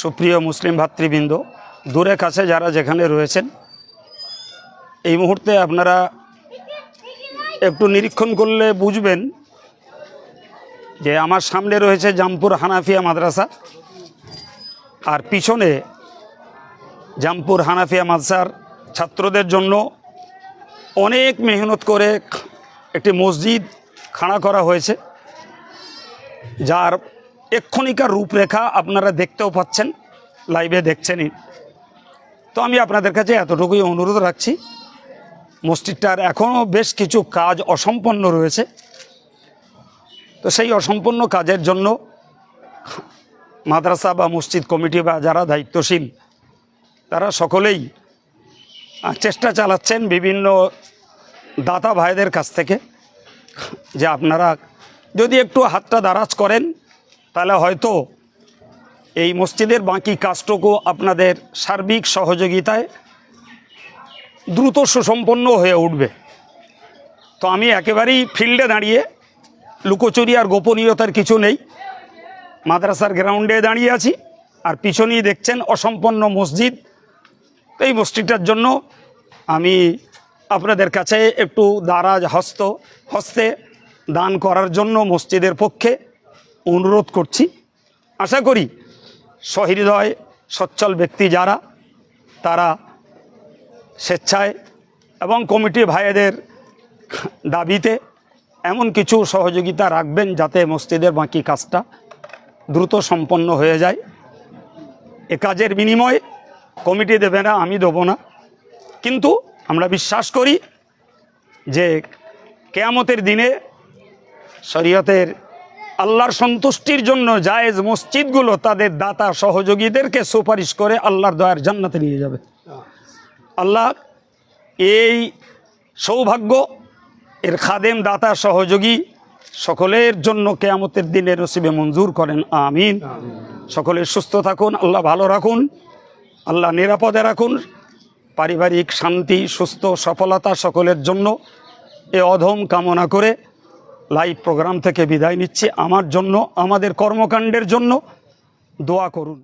সুপ্রিয় মুসলিম ভাতৃবৃন্দ, দূরে কাছে যারা যেখানে রয়েছেন, এই মুহূর্তে আপনারা একটু নিরীক্ষণ করলে বুঝবেন যে আমার সামনে রয়েছে জামপুর হানাফিয়া মাদ্রাসা, আর পিছনে জামপুর হানাফিয়া মাদ্রাসার ছাত্রদের জন্য অনেক মেহনত করে একটি মসজিদ খাড়া করা হয়েছে, যার এক্ষণিকার রূপরেখা আপনারা দেখতেও পাচ্ছেন লাইভে দেখছেনই। তো আমি আপনাদের কাছে এতটুকুই অনুরোধ রাখছি, মসজিদটার এখনও বেশ কিছু কাজ অসম্পন্ন রয়েছে। তো সেই অসম্পন্ন কাজের জন্য মাদ্রাসা বা মসজিদ কমিটি বা যারা দায়িত্বশীল, তারা সকলেই চেষ্টা চালাচ্ছেন বিভিন্ন দাতা ভাইদের কাছ থেকে যে আপনারা যদি একটু হাতটা দারাজ করেন তাহলে হয়তো এই মসজিদের বাকি কাজটুকু আপনাদের সার্বিক সহযোগিতায় দ্রুত সুসম্পন্ন হয়ে উঠবে। তো আমি একেবারেই ফিল্ডে দাঁড়িয়ে, লুকোচুরি আর গোপনীয়তার কিছু নেই। মাদ্রাসার গ্রাউন্ডে দাঁড়িয়ে আছি আর পিছনেই দেখছেন অসম্পন্ন মসজিদ। এই মসজিদটার জন্য আমি আপনাদের কাছে একটু দারাজ হস্ত হস্তে দান করার জন্য মসজিদের পক্ষে অনুরোধ করছি। আশা করি সহৃদয় সচ্ছল ব্যক্তি যারা, তারা স্বেচ্ছায় এবং কমিটি ভাইয়েদের দাবিতে এমন কিছু সহযোগিতা রাখবেন যাতে মসজিদের বাকি কাজটা দ্রুত সম্পন্ন হয়ে যায়। এ কাজের বিনিময়ে কমিটি দেবে না, আমি দেবো না। কিন্তু আমরা বিশ্বাস করি যে কেয়ামতের দিনে শরীয়তের আল্লাহর সন্তুষ্টির জন্য জায়েজ মসজিদগুলো তাদের দাতা সহযোগীদেরকে সুপারিশ করে আল্লাহর দয়ার জান্নাতে নিয়ে যাবে। আল্লাহ এই সৌভাগ্য, এর খাদেম দাতা সহযোগী সকলের জন্য কেয়ামতের দিনে নসিবে মঞ্জুর করেন, আমিন। সকলে সুস্থ থাকুন, আল্লাহ ভালো রাখুন, আল্লাহ নিরাপদে রাখুন। পারিবারিক শান্তি, সুস্থ, সফলতা সকলের জন্য এ অধম কামনা করে লাইভ প্রোগ্রাম থেকে বিদায় নিচ্ছি। আমার জন্য আমাদের কর্মকাণ্ডের জন্য দোয়া করুন।